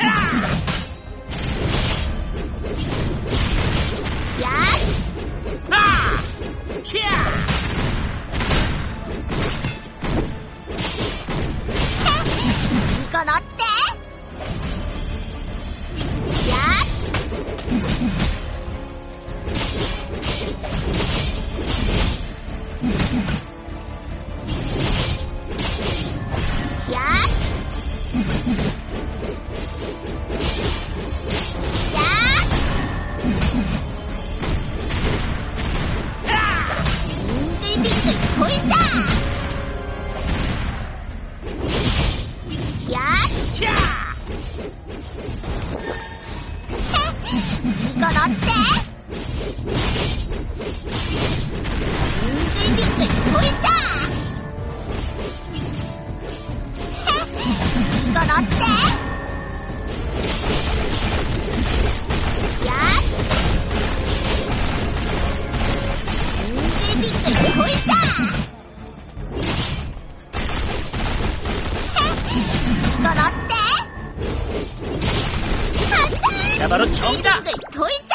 야! 이건 어때? 빙글빙글 돌자! 이건 어때? 야! 빙글빙글 바로 정이다! 빙글빙글 돌자!